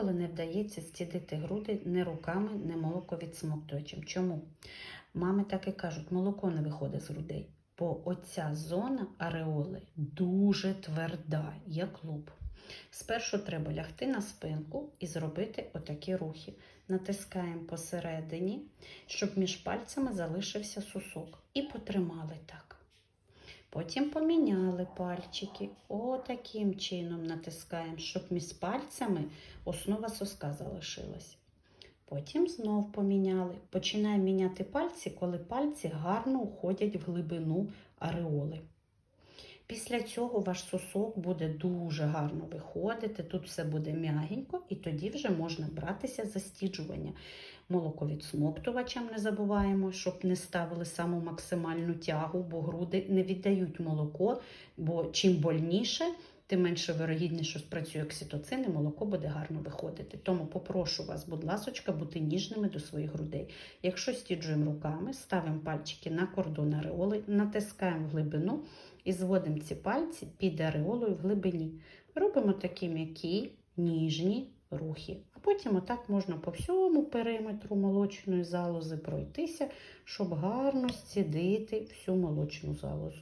інколи не вдається стідити груди не руками, не молоковідсмоктувачем. Чому? Мами так і кажуть, молоко не виходить з грудей, бо оця зона ареоли дуже тверда, як луп. Спершу треба лягти на спинку і зробити отакі рухи. Натискаємо посередині, щоб між пальцями залишився сусок. І потримали так. Потім поміняли пальчики. Отаким чином натискаємо, щоб між пальцями основа соска залишилась. Потім знов поміняли. Починаємо міняти пальці, коли пальці гарно уходять в глибину ареоли. Після цього ваш сосок буде дуже гарно виходити, тут все буде м'ягенько, і тоді вже можна братися за стіджування. Молоковідсмоктувачем не забуваємо, щоб не ставили саму максимальну тягу, бо груди не віддають молоко, бо чим больніше, тим менше вирогідніше, що спрацює окситоцин, і молоко буде гарно виходити. Тому попрошу вас, будь ласочка, бути ніжними до своїх грудей. Якщо стіджуємо руками, ставимо пальчики на кордон ареоли, натискаємо в глибину і зводимо ці пальці під ареолою в глибині. Робимо такі м'які, ніжні рухи. А потім отак можна по всьому периметру молочної залози пройтися, щоб гарно зцідити всю молочну залозу.